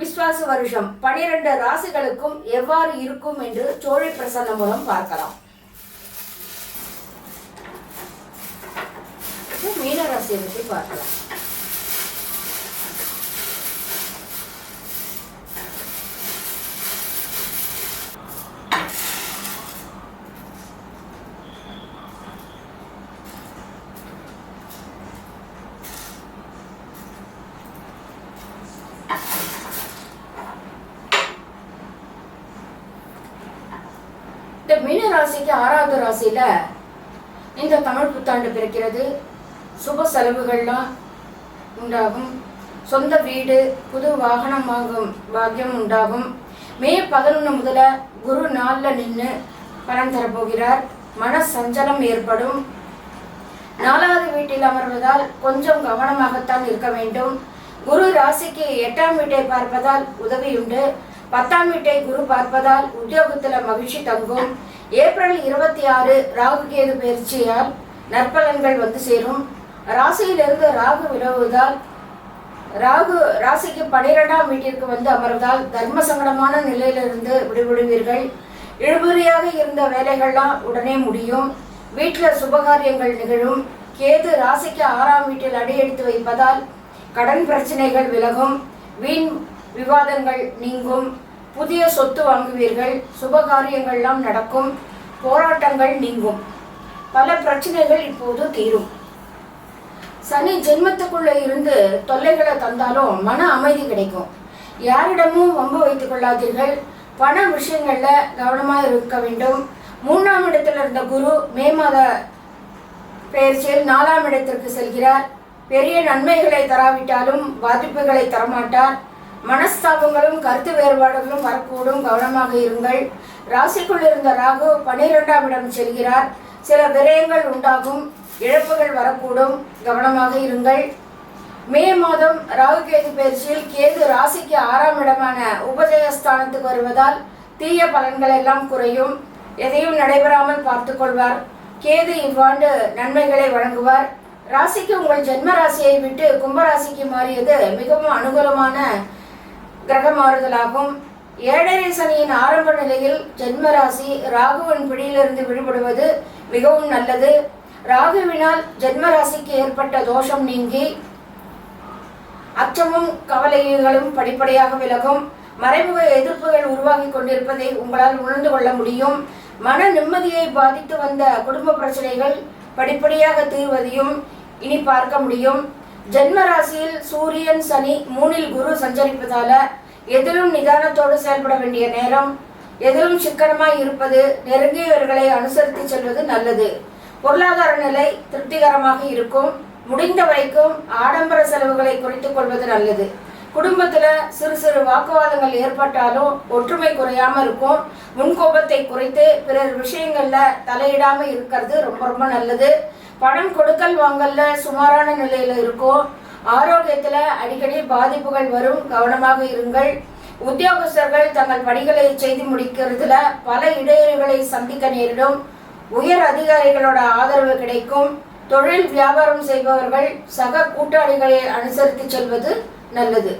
விஸ்வாச வருஷம் பனிரெண்டு ராசிகளுக்கும் எவ்வாறு இருக்கும் என்று சோழி பிரசன்னம் மூலம் பார்க்கலாம். மீன ராசியை பற்றி பார்க்கலாம். இந்த மீன ராசிக்கு ஆறாவது ராசியில இந்த தமிழ் புத்தாண்டு பிறக்கிறது. சுப செலவுகள்லாம் உண்டாகும். சொந்த வீடு புது வாகனம் வாங்கும் பாக்கியம் உண்டாகும். மே பதினொன்று முதல குரு நாளில் நின்று பலன் தரப்போகிறார். மன சஞ்சலம் ஏற்படும். நாலாவது வீட்டில் அமர்வதால் கொஞ்சம் கவனமாகத்தான் இருக்க வேண்டும். குரு ராசிக்கு எட்டாம் வீட்டை பார்ப்பதால் உதவியுண்டு. பத்தாம் வீட்டை குரு பார்ப்பதால் உத்தியோகத்துல மகிழ்ச்சி தங்கும். ஏப்ரல் இருபத்தி ஆறு ராகு கேது பயிற்சியால் நற்பலன்கள் வந்து சேரும். ராசியிலிருந்து ராகு விலகுவதால் ராகு ராசிக்கு பனிரெண்டாம் வீட்டிற்கு வந்து அமர்வதால் தர்ம சங்கடமான நிலையிலிருந்து விடுபடுவீர்கள். இழுபறியாக இருந்த வேலைகள்லாம் உடனே முடியும். வீட்டில் சுபகாரியங்கள் நிகழும். கேது ராசிக்கு ஆறாம் வீட்டில் அடியெடுத்து வைப்பதால் கடன் பிரச்சனைகள் விலகும். வீண் விவாதங்கள் நீங்கும். புதிய சொத்து வாங்குவீர்கள். சுபகாரியங்கள்லாம் நடக்கும். போராட்டங்கள் நீங்கும். பல பிரச்சனைகள் இப்போது தீரும். சனி ஜென்மத்துக்குள்ள இருந்து தொல்லைகளை தந்தாலும் மன அமைதி கிடைக்கும். யாரிடமும் வம்பு வைத்துக் கொள்ளாதீர்கள். பண விஷயங்கள்ல கவனமாக இருக்க வேண்டும். மூணாம் இடத்துல இருந்த குரு மே மாத பெயர்ச்சியில் நாலாம் இடத்திற்கு செல்கிறார். பெரிய நன்மைகளை தராவிட்டாலும் பாதிப்புகளை தரமாட்டார். மனஸ்தாபங்களும் கருத்து வேறுபாடுகளும் வரக்கூடும். கவனமாக இருங்கள். ராசிக்குள் இருந்த ராகு பனிரெண்டாம் இடம் செல்கிறார். சில விரயங்கள் உண்டாகும். இழப்புகள் வரக்கூடும். கவனமாக இருங்கள். மே மாதம் ராகு கேது பயிற்சியில் கேது ராசிக்கு ஆறாம் இடமான உபஜயஸ்தானத்துக்கு வருவதால் தீய பலன்கள் எல்லாம் குறையும். எதையும் நடைபெறாமல் பார்த்து கொள்வார். கேது இவ்வாண்டு நன்மைகளை வழங்குவார். ராசிக்கு உங்கள் ஜென்ம ராசியை விட்டு கும்பராசிக்கு மாறியது மிகவும் அனுகூலமான கிரக மாறுதலாகும் ஏழரை சனியின் ஆரம்ப நிலையில் ஜென்ம ராசி ராகுவின் பிடியிலிருந்து விடுபடுவது மிகவும் நல்லது. ராகுவினால் ஜென்ம ராசிக்கு ஏற்பட்ட தோஷம் நீங்கி அச்சமும் கவலைகளும் படிப்படியாக விலகும். மறைமுக எதிர்ப்புகள் உருவாகி கொண்டிருப்பதை உங்களால் உணர்ந்து கொள்ள முடியும். மன நிம்மதியை பாதித்து வந்த குடும்ப பிரச்சனைகள் படிப்படியாக தீர்வதையும் இனி பார்க்க முடியும். ஜென்ம ராசியில் சூரியன் சனி மூணில் குரு சஞ்சரிப்பதால எதிலும் நிதானத்தோடு செயல்பட வேண்டிய நேரம் எதிலும் சிக்கனமாய் இருப்பது நெருங்கியவர்களை அனுசரித்து செல்வது நல்லது. பொருளாதார நிலை திருப்திகரமாக இருக்கும். முடிந்த வரைக்கும் ஆடம்பர செலவுகளை குறைத்துக் கொள்வது நல்லது. குடும்பத்துல சிறு சிறு வாக்குவாதங்கள் ஏற்பட்டாலும் ஒற்றுமை குறையாம இருக்கும். முன்கோபத்தை குறைத்து பிறர் விஷயங்கள்ல தலையிடாம இருக்கிறது ரொம்ப ரொம்ப நல்லது. பணம் கொடுக்கல் வாங்கல்ல சுமாரான நிலையில இருக்கும். ஆரோக்கியத்துல அடிக்கடி பாதிப்புகள் வரும். கவனமாக இருங்கள். உத்தியோகஸ்தர்கள் தங்கள் பணிகளை செய்து முடிக்கிறதுல பல இடையூறுகளை சந்திக்க நேரிடும். உயர் அதிகாரிகளோட ஆதரவு கிடைக்கும். தொழில் வியாபாரம் செய்பவர்கள் சக கூட்டாளிகளை அனுசரித்து செல்வது நல்லது.